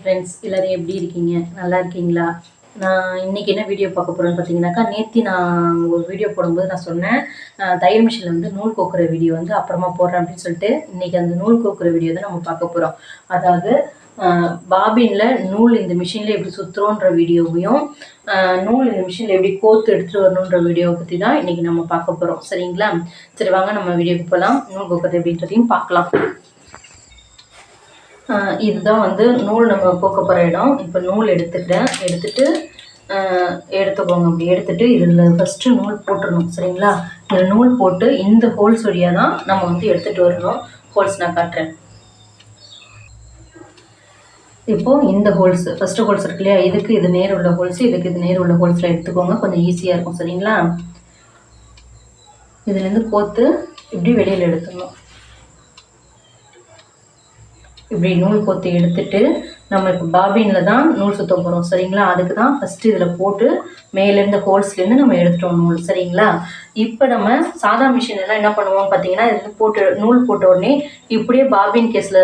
Friends எல்லோரும் எப்படி இருக்கீங்க? நல்லா இருக்கீங்களா? நான் இன்றைக்கி என்ன வீடியோ பார்க்க போகிறேன்னு பார்த்தீங்கன்னாக்கா நேற்று நான் ஒரு வீடியோ போடும்போது நான் சொன்னேன் தையல் மிஷினில் வந்து நூல் கோக்குற வீடியோ வந்து அப்புறமா போடுறேன் அப்படின்னு சொல்லிட்டு இன்றைக்கி அந்த நூல் கோக்குற வீடியோ தான் நம்ம பார்க்க போகிறோம் அதாவது பாபினில் நூல் இந்த மிஷினில் எப்படி சுற்றுறோன்ற வீடியோவையும் நூல் இந்த மிஷினில் எப்படி கோத்து எடுத்துகிட்டு வரணுன்ற வீடியோவை பற்றி தான் இன்றைக்கி நம்ம பார்க்க போகிறோம் சரிங்களா? சரி வாங்க நம்ம வீடியோக்கு போகலாம் நூல் கோக்குறது எப்படின்றதையும் பார்க்கலாம். இதுதான் வந்து நூல் நம்ம போக்க போகிற இடம். இப்போ நூல் எடுத்துக்கிறேன். எடுத்துட்டு எடுத்துக்கோங்க. அப்படி எடுத்துட்டு இதில் ஃபஸ்ட்டு நூல் போட்டுடணும் சரிங்களா? இதில் நூல் போட்டு இந்த ஹோல்ஸ் வழியாக தான் நம்ம வந்து எடுத்துகிட்டு வரணும். ஹோல்ஸ் நான் காட்டுறேன். இப்போது இந்த ஹோல்ஸ் ஃபஸ்ட்டு ஹோல்ஸ் இருக்கு இல்லையா? இதுக்கு இது நேர் உள்ள ஹோல்ஸ் இதுக்கு இது நேர் உள்ள ஹோல்ஸில் எடுத்துக்கோங்க. கொஞ்சம் ஈஸியாக இருக்கும் சரிங்களா? இதுலேருந்து கோத்து இப்படி வெளியில் எடுத்துடணும். இப்படி நூல் கோத்து எடுத்துட்டு நம்ம இப்போ பாபினில் தான் நூல் சுத்த போகிறோம் சரிங்களா? அதுக்கு தான் ஃபஸ்ட்டு இதில் போட்டு மேலேருந்து ஹோல்ஸ்லேருந்து நம்ம எடுத்துட்டோம் நூல் சரிங்களா? இப்போ நம்ம சாதா மிஷின் எல்லாம் என்ன பண்ணுவோம் பார்த்தீங்கன்னா இதில் போட்டு நூல் போட்ட உடனே இப்படியே பாபின் கேஸில்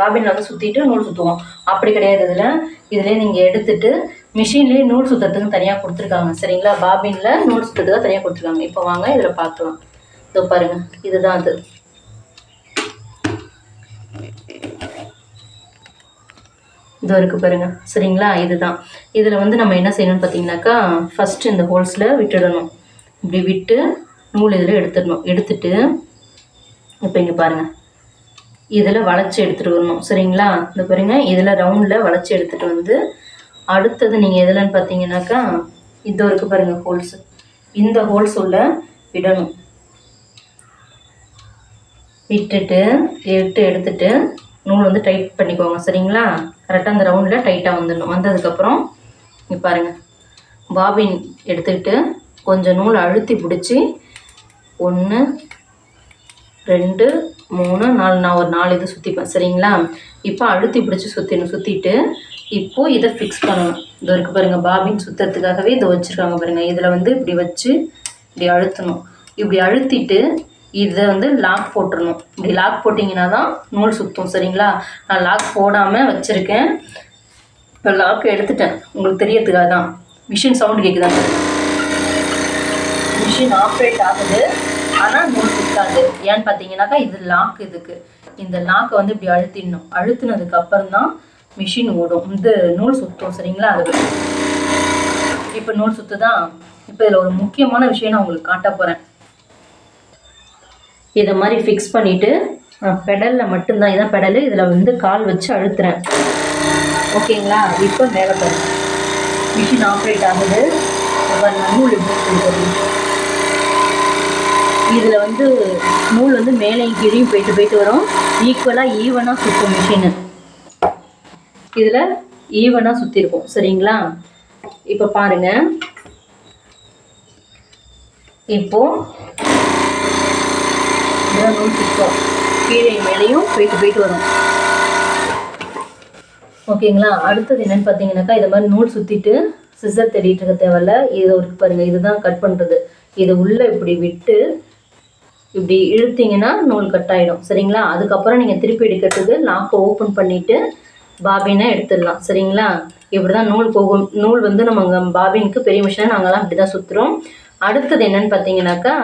பாபினில் வந்து சுற்றிட்டு நூல் சுற்றுவோம் அப்படி கிடையாது. இதில் இதிலே நீங்கள் எடுத்துட்டு மிஷின்லேயே நூல் சுத்தத்துக்கு தனியாக கொடுத்துருக்காங்க சரிங்களா? பாபினில் நூல் சுத்தத்துக்கு தனியாக கொடுத்துருக்காங்க. இப்போ வாங்க இதில் பார்க்கலாம். இதோ பாருங்கள் இதுதான் அது. இதோ இருக்குது பாருங்கள் சரிங்களா? இதுதான். இதில் வந்து நம்ம என்ன செய்யணும்னு பார்த்தீங்கன்னாக்கா ஃபஸ்ட்டு இந்த ஹோல்ஸில் விட்டுடணும். இப்படி விட்டு நூல் இதில் எடுத்துடணும். எடுத்துட்டு இப்போ இங்கே பாருங்கள் இதில் வளைச்சி எடுத்துகிட்டு வரணும். சரிங்களா? இந்த பாருங்கள் இதில் ரவுண்டில் வளைச்சி எடுத்துகிட்டு வந்து அடுத்தது நீங்கள் எதுலன்னு பார்த்தீங்கன்னாக்கா இதோ இருக்குது பாருங்கள் ஹோல்ஸ் இந்த ஹோல்ஸ் உள்ள விடணும். விட்டுட்டு எட்டு எடுத்துட்டு நூல் வந்து டைட் பண்ணிக்கோங்க சரிங்களா? கரெக்டாக அந்த ரவுண்டில் டைட்டாக வந்துடணும். வந்ததுக்கப்புறம் இங்கே பாருங்கள் பாபின் எடுத்துக்கிட்டு கொஞ்சம் நூல் அழுத்தி பிடிச்சி ஒன்று ரெண்டு மூணு நாலு நான் ஒரு நாலு இது சுற்றிப்பேன் சரிங்களா? இப்போ அழுத்தி பிடிச்சி சுற்றிடணும் சுற்றிட்டு இப்போது இதை ஃபிக்ஸ் பண்ணணும். இது இருக்குது பாருங்கள் பாபின் சுற்றுறதுக்காகவே இதை வச்சுருக்காங்க பாருங்கள் இதில் வந்து இப்படி வச்சு இப்படி அழுத்தணும். இப்படி அழுத்திட்டு இதை வந்து லாக் போட்டுடணும் இப்படி லாக் போட்டிங்கன்னா தான் நூல் சுற்றும் சரிங்களா? நான் லாக் போடாமல் வச்சுருக்கேன். இப்போ லாக் எடுத்துட்டேன். உங்களுக்கு தெரியறதுக்காக தான். மிஷின் சவுண்டு கேட்குதா மிஷின் ஆப்ரேட் ஆகுது. ஆனால் நூல் சுத்தாது. ஏன்னு பார்த்தீங்கன்னாக்கா இது லாக் இதுக்கு. இந்த லாக்கை வந்து இப்படி அழுத்திடணும். அழுத்தினதுக்கு அப்புறம் தான் மிஷின் ஓடும். இந்த நூல் சுத்தும் சரிங்களா? அது இப்போ நூல் சுத்துதான் இப்போ இதில் ஒரு முக்கியமான விஷயம் நான் உங்களுக்கு காட்ட போகிறேன் இதை மாதிரி ஃபிக்ஸ் பண்ணிவிட்டு பெடலில் மட்டும்தான் இதான் பெடலு இதில் வந்து கால் வச்சு அழுத்துறேன். ஓகேங்களா? இப்போ மேலே பாருங்க. மிஷின் ஆப்ரேட் ஆகுது. நூல் இதில் வந்து நூல் வந்து மேலேயும் கீழேயும் போயிட்டு போயிட்டு வரும். ஈக்குவலாக ஈவனாக சுற்றும் மிஷினு இதில் ஈவனாக சுற்றிருக்கும் சரிங்களா? இப்போ பாருங்கள் இப்போது இதுதான் நூல் சுத்தம் கீழே மேலேயும் போயிட்டு போயிட்டு வரும். ஓகேங்களா? அடுத்தது என்னன்னு பார்த்தீங்கன்னாக்கா இதை மாதிரி நூல் சுற்றிட்டு சிசர் தேடிட்டு இருக்க தேவையில்ல. இதை ஒரு பாருங்க இதுதான் கட் பண்ணுறது இதை உள்ளே இப்படி விட்டு இப்படி இழுத்தீங்கன்னா நூல் கட் ஆகிடும் சரிங்களா? அதுக்கப்புறம் நீங்கள் திருப்பி எடுக்கிறதுக்கு லாக்கை ஓப்பன் பண்ணிவிட்டு பாபினை எடுத்துடலாம். சரிங்களா? இப்படி தான் நூல் போகும். நூல் வந்து நம்ம அங்கே பாபினுக்கு பெரிய மிஷினாக நாங்கள்லாம் இப்படி தான் சுற்றுறோம் அடுத்தது என்னன்னு பார்த்தீங்கன்னாக்கா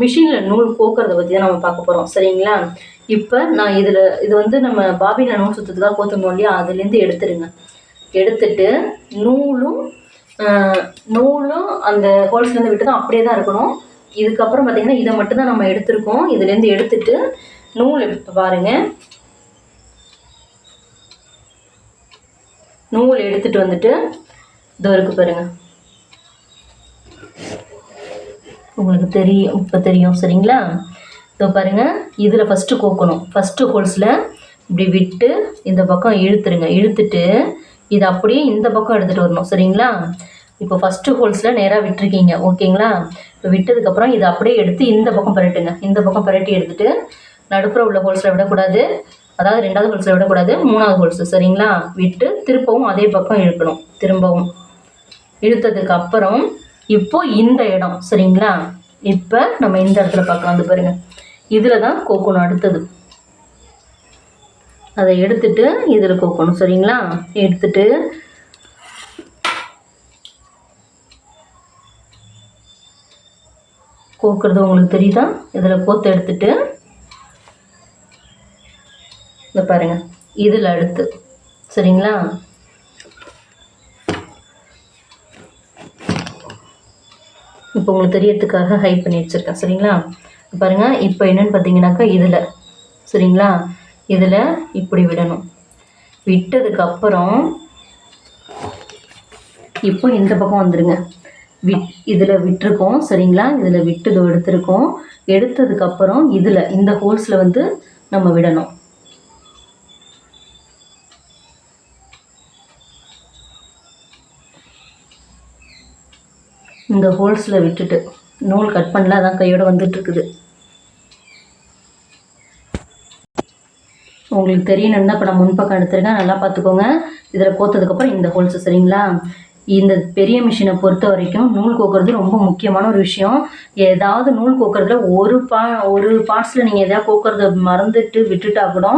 மிஷினில் நூல் கோக்கிறத பற்றி தான் நம்ம பார்க்க போகிறோம் சரிங்களா? இப்போ நான் இதில் இது வந்து நம்ம பாபியில் நூல் சுற்றுறதுக்காக கோத்துருந்தோம் இல்லையா? அதுலேருந்து எடுத்துருங்க. எடுத்துட்டு நூலும் நூலும் அந்த ஹோல்ஸ்லேருந்து விட்டு தான் அப்படியே தான் இருக்கணும். இதுக்கப்புறம் பார்த்தீங்கன்னா இதை மட்டும்தான் நம்ம எடுத்திருக்கோம். இதுலேருந்து எடுத்துட்டு நூல் இப்போ பாருங்க. நூல் எடுத்துகிட்டு வந்துட்டு இதோ இருக்கு பாருங்கள் உங்களுக்கு தெரியும் இப்போ தெரியும் சரிங்களா? இதோ பாருங்க இதில் ஃபஸ்ட்டு கோக்கணும். ஃபஸ்ட்டு ஹோல்ஸில் இப்படி விட்டு இந்த பக்கம் இழுத்துருங்க. இழுத்துட்டு இது அப்படியே இந்த பக்கம் எடுத்துகிட்டு வரணும் சரிங்களா? இப்போ ஃபஸ்ட்டு ஹோல்ஸில் நேராக விட்டுருக்கீங்க ஓகேங்களா? இப்போ விட்டதுக்கப்புறம் இதை அப்படியே எடுத்து இந்த பக்கம் பரட்டுங்க. இந்த பக்கம் பரட்டி எடுத்துகிட்டு நடுப்புற உள்ள ஹோல்ஸில் விடக்கூடாது. அதாவது ரெண்டாவது ஹோல்ஸில் விடக்கூடாது மூணாவது ஹோல்ஸு சரிங்களா? விட்டு திருப்பவும் அதே பக்கம் இழுக்கணும் திரும்பவும். இழுத்ததுக்கு அப்புறம் இப்போ இந்த இடம் சரிங்களா? இப்போ நம்ம இந்த இடத்துல பார்க்கலாம். வந்து பாருங்கள் இதில் தான் கோக்கணும் அடுத்தது. அதை எடுத்துட்டு இதில் கோக்கணும் சரிங்களா? எடுத்துட்டு கோக்குறது உங்களுக்கு தெரியுதா? இதில் கோத்து எடுத்துட்டு இந்த பாருங்கள் இதில் அடுத்து சரிங்களா? இப்போ உங்களுக்கு தெரியறதுக்காக ஹைட் பண்ணி வச்சுருக்கேன். சரிங்களா? பாருங்கள் இப்போ என்னென்னு பார்த்தீங்கன்னாக்கா இதில். சரிங்களா? இதில் இப்படி விடணும். விட்டதுக்கப்புறம் இப்போ இந்த பக்கம் வந்துடுங்க விட் இதில் விட்டுருக்கோம். சரிங்களா? இதில் விட்டு எடுத்திருக்கோம். எடுத்ததுக்கப்புறம் இதில் இந்த ஹோல்ஸில் வந்து நம்ம விடணும். இந்த ஹோல்ஸில் விட்டுட்டு. நூல் கட் பண்ணல அதான் கையோடு வந்துட்டுருக்குது. உங்களுக்கு தெரியணும்னா இப்போ நான் முன்பக்கம் எடுத்துருக்கேன். நல்லா பார்த்துக்கோங்க. இதில் கோத்ததுக்கப்புறம் இந்த ஹோல்ஸு சரிங்களா? இந்த பெரிய மிஷினை பொறுத்த வரைக்கும் நூல் கோக்குறது ரொம்ப முக்கியமான ஒரு விஷயம். ஏதாவது நூல் கோக்குறதுல ஒரு பா ஒரு பார்ட்ஸில் நீங்கள் எதாவது கோக்குறத மறந்துட்டு விட்டுட்டா கூட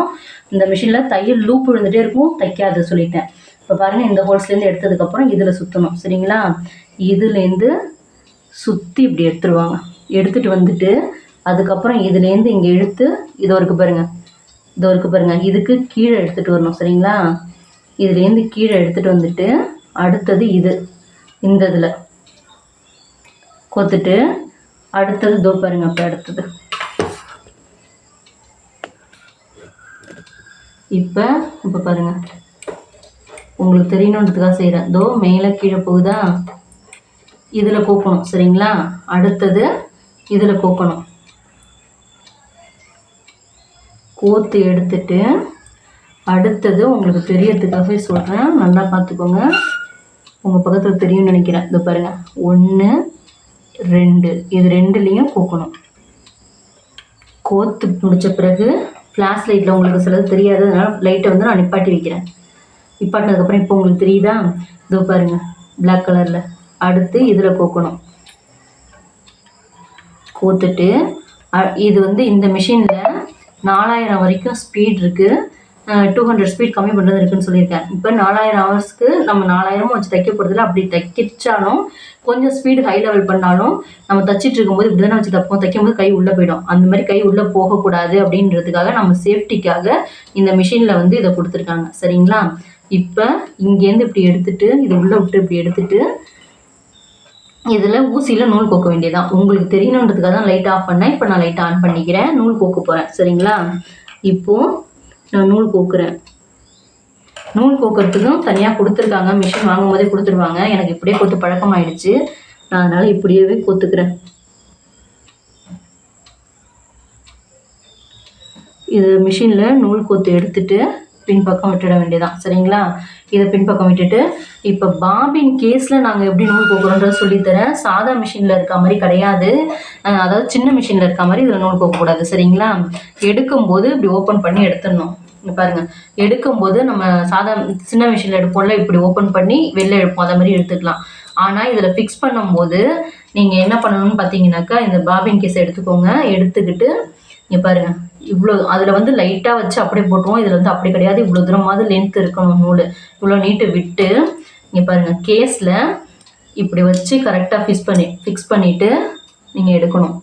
இந்த மிஷினில் தையல் லூப் விழுந்துகிட்டே இருக்கும். தைக்காது சொல்லிட்டேன். இப்போ பாருங்கள் இந்த ஹோல்ஸ்லேருந்து எடுத்ததுக்கப்புறம் இதில் சுற்றணும் சரிங்களா? இதுலேருந்து சுற்றி இப்படி எடுத்துருவாங்க. எடுத்துகிட்டு வந்துட்டு அதுக்கப்புறம் இதுலேருந்து இங்கே இழுத்து இது வரைக்கும் பாருங்கள் இது வரைக்கும் பாருங்கள் இதுக்கு கீழே எடுத்துகிட்டு வரணும் சரிங்களா? இதுலேருந்து கீழே எடுத்துகிட்டு வந்துட்டு அடுத்தது இது. இந்த இதில். கொத்துட்டு அடுத்தது தோ பாருங்க அப்போ அடுத்தது. இப்போ இப்போ பாருங்க. உங்களுக்கு தெரியணுன்றதுக்காக செய்கிறேன் தோ மேலே கீழே போகுதா? இதில் கோக்கணும் சரிங்களா? அடுத்தது இதில் கோக்கணும். கோத்து எடுத்துட்டு அடுத்தது உங்களுக்கு தெரியறதுக்காகவே சொல்கிறேன் நல்லா பார்த்துக்கோங்க உங்கள் பக்கத்தில் தெரியும்னு நினைக்கிறேன். இதோ பாருங்கள் ஒன்று ரெண்டு. இது ரெண்டுலேயும் கோக்கணும். கோத்து முடித்த பிறகு ஃப்ளாஷ் லைட்டில் உங்களுக்கு சிலது தெரியாது. அதனால் லைட்டை வந்து நான் நிப்பாட்டி வைக்கிறேன். நிப்பாட்டினதுக்கப்புறம் இப்போ உங்களுக்கு தெரியுதா? இதோ பாருங்க. பிளாக் கலரில் அடுத்து இதில் கோக்கணும். கோத்துட்டு அ- இது வந்து இந்த மிஷினில் நாலாயிரம் வரைக்கும் ஸ்பீட் இருக்குது டூ ஹண்ட்ரட் ஸ்பீட் கம்மி பண்ணுறது இருக்குன்னு சொல்லியிருக்கேன். இப்போ நாலாயிரம் ஹவர்ஸ்க்கு நம்ம நாலாயிரமும் வச்சு தைக்க போகிறதுல அப்படி தைக்கிச்சாலும் கொஞ்சம் ஸ்பீடு ஹை லெவல் பண்ணாலும் நம்ம தச்சிட்டு இருக்கும்போது இப்படி தானே வச்சு தைப்போம். தைக்கும்போது கை உள்ளே போயிடும். அந்த மாதிரி கை உள்ளே போகக்கூடாது அப்படின்றதுக்காக நம்ம சேஃப்டிக்காக இந்த மிஷினில் வந்து இதை கொடுத்துருக்காங்க. சரிங்களா? இப்போ இங்கேருந்து இப்படி எடுத்துட்டு இதை உள்ளே விட்டு இப்படி எடுத்துட்டு இதில் ஊசியில் நூல் கோக்க வேண்டியதான் உங்களுக்கு தெரியணுன்றதுக்காக தான் லைட் ஆஃப் பண்ணேன். இப்போ நான் லைட் ஆன் பண்ணிக்கிறேன். நூல் கோக்க போகிறேன் சரிங்களா? இப்போது நான் நூல் கோக்குறேன். நூல் கோக்கிறதுக்கும் தனியாக கொடுத்துருக்காங்க. மிஷின் வாங்கும் போதே கொடுத்துருவாங்க. எனக்கு இப்படியே கொத்து பழக்கமாயிடுச்சு. நான் அதனால் இப்படியே கோத்துக்கிறேன். இது மிஷினில் நூல் கோத்து எடுத்துட்டு பின்பக்கம் விட்டுட வேண்டியதான் சரிங்களா? இதை பின்பக்கம் விட்டுட்டு இப்போ பாபின் கேஸில் நாங்கள் எப்படி நூல் கோக்குறோன்றது சொல்லித்தரேன் சாதா மிஷினில் இருக்க மாதிரி கிடையாது. அதாவது சின்ன மிஷினில் இருக்க மாதிரி இதில் நூல் கோக்கக்கூடாது சரிங்களா? எடுக்கும்போது இப்படி ஓப்பன் பண்ணி எடுத்துடணும். பாருங்க. எடுக்கும்போது நம்ம சாதா சின்ன மிஷினில் எடுப்போம்ல இப்படி ஓப்பன் பண்ணி வெளில எடுப்போம். அதை மாதிரி எடுத்துக்கலாம். ஆனால் இதில் ஃபிக்ஸ் பண்ணும்போது நீங்கள் என்ன பண்ணணும்னு பார்த்தீங்கன்னாக்கா இந்த பாபின் கேஸை எடுத்துக்கோங்க. எடுத்துக்கிட்டு இங்கே பாருங்கள் இவ்வளோ அதில் வந்து லைட்டாக வச்சு அப்படியே போட்டுருவோம். இதில் வந்து அப்படி கிடையாது. இவ்வளோ தூரமாவது லென்த் இருக்கணும் நூல். இவ்வளோ நீட்டு விட்டு நீங்கள் பாருங்கள் கேஸில் இப்படி வச்சு கரெக்டாக ஃபிக்ஸ் பண்ணி ஃபிக்ஸ் பண்ணிவிட்டு நீங்கள் எடுக்கணும்.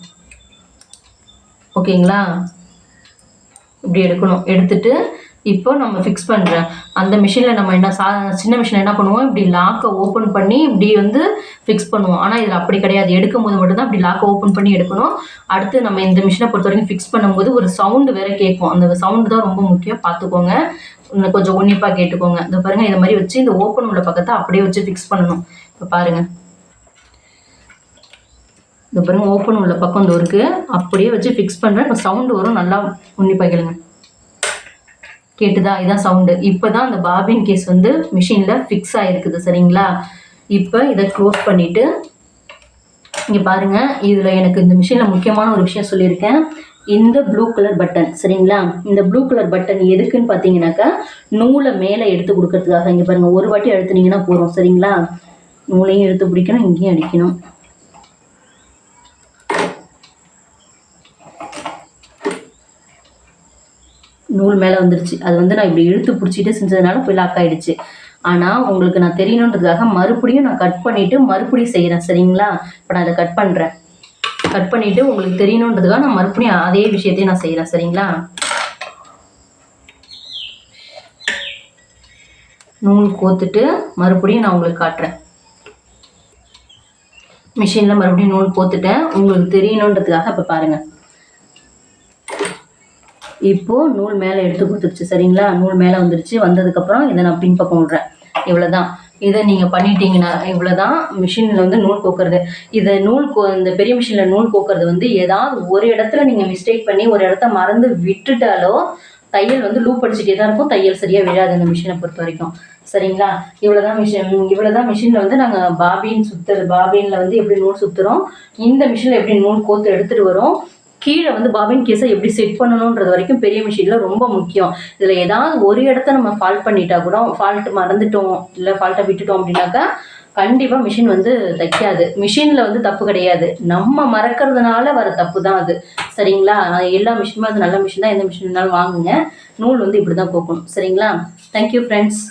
ஓகேங்களா இப்படி எடுக்கணும். எடுத்துட்டு இப்போ நம்ம ஃபிக்ஸ் பண்ணுறேன் அந்த மிஷினில் நம்ம என்ன சா சின்ன மிஷினில் என்ன பண்ணுவோம்? இப்படி லாக்கை ஓப்பன் பண்ணி இப்படி வந்து ஃபிக்ஸ் பண்ணுவோம். ஆனால் இதில் அப்படி கிடையாது. எடுக்கும் போது மட்டும்தான் இப்படி லாக்கை ஓப்பன் பண்ணி எடுக்கணும். அடுத்து நம்ம இந்த மிஷினை பொறுத்த வரைக்கும் ஃபிக்ஸ் பண்ணும்போது ஒரு சவுண்டு வேற கேட்கும். அந்த சவுண்டு தான் ரொம்ப முக்கியம். பார்த்துக்கோங்க. இன்னும் கொஞ்சம் உன்னிப்பாக கேட்டுக்கோங்க. இந்த பாருங்க இதை மாதிரி வச்சு இந்த ஓப்பன் உள்ள பக்கத்தை அப்படியே வச்சு ஃபிக்ஸ் பண்ணணும். இப்போ பாருங்கள் இந்த பாருங்கள் ஓப்பன் உள்ள பக்கம் இந்த இருக்குது அப்படியே வச்சு ஃபிக்ஸ் பண்ணுறேன் இப்போ சவுண்டு வரும். நல்லா உன்னிப்பாக கேளுங்க. கேட்டுதா? இதான் சவுண்டு. இப்போ தான் அந்த பாபின் கேஸ் வந்து மிஷினில் ஃபிக்ஸ் ஆகிருக்குது சரிங்களா? இப்போ இதை க்ளோஸ் பண்ணிவிட்டு இங்கே பாருங்கள் இதில் எனக்கு இந்த மிஷினில் முக்கியமான ஒரு விஷயம் சொல்லியிருக்கேன். இந்த ப்ளூ கலர் பட்டன் சரிங்களா? இந்த ப்ளூ கலர் பட்டன் எதுக்குன்னு பார்த்தீங்கன்னாக்கா நூலை மேலே எடுத்து கொடுக்கறதுக்காக. இங்கே பாருங்கள் ஒரு வாட்டி அழுத்துனீங்கன்னா போதும் சரிங்களா? நூலையும் எடுத்து பிடிக்கணும் இங்கேயும் அடிக்கணும். நூல் மேலே வந்துருச்சு. அது வந்து நான் இப்படி இழுத்து பிடிச்சிட்டு செஞ்சதுனால போய் லாக் ஆகிடுச்சு ஆனால் உங்களுக்கு நான் தெரியணுன்றதுக்காக மறுபடியும் நான் கட் பண்ணிவிட்டு மறுபடியும் செய்கிறேன் சரிங்களா? இப்போ நான் அதை கட் பண்ணுறேன் கட் பண்ணிவிட்டு உங்களுக்கு தெரியணுன்றதுக்காக நான் மறுபடியும் அதே விஷயத்தையும் நான் செய்கிறேன் சரிங்களா? நூல் கோத்துட்டு மறுபடியும் நான் உங்களுக்கு காட்டுறேன். மிஷினில் மறுபடியும் நூல் கோத்துட்டேன். உங்களுக்கு தெரியணுன்றதுக்காக இப்போ பாருங்கள் இப்போ நூல் மேலே எடுத்து கொடுத்துருச்சு சரிங்களா? நூல் மேலே வந்துருச்சு வந்ததுக்கப்புறம் இதை நான் பின்பக்கம் விடுறேன். இவ்வளோதான் இதை நீங்கள் பண்ணிட்டீங்கன்னா இவ்வளோதான் மிஷினில் வந்து நூல் கோக்குறது. இதை நூல் கோ இந்த பெரிய மிஷினில் நூல் கோக்குறது வந்து ஏதாவது ஒரு இடத்துல நீங்கள் மிஸ்டேக் பண்ணி ஒரு இடத்த மறந்து விட்டுட்டாலோ தையல் வந்து லூப் அடிச்சுட்டே தான் இருக்கும். தையல் சரியாக விழாது இந்த மிஷினை பொறுத்த வரைக்கும். சரிங்களா? இவ்வளோதான் மிஷின் இவ்வளோதான் மிஷினில் வந்து நாங்கள் பாபின் சுற்றுறது பாபினில் வந்து எப்படி நூல் சுற்றுறோம் இந்த மிஷினில் எப்படி நூல் கோத்து எடுத்துகிட்டு வரோம் கீழே வந்து பாபின் கேஸை எப்படி செட் பண்ணணுன்றது வரைக்கும் பெரிய மிஷினில் ரொம்ப முக்கியம். இதில் ஏதாவது ஒரு இடத்த நம்ம ஃபால்ட் பண்ணிட்டா கூட ஃபால்ட் மறந்துட்டோம் இல்லை ஃபால்ட்டை விட்டுட்டோம் அப்படின்னாக்கா கண்டிப்பாக மிஷின் வந்து தைக்காது. மிஷினில் வந்து தப்பு கிடையாது. நம்ம மறக்கிறதுனால வர தப்பு தான் அது. சரிங்களா? எல்லா மிஷினுமே அது நல்ல மிஷின் தான். எந்த மிஷின் வேணாலும் வாங்குங்க. நூல் வந்து இப்படி தான் போக்கணும் சரிங்களா தேங்க்யூ ஃப்ரெண்ட்ஸ்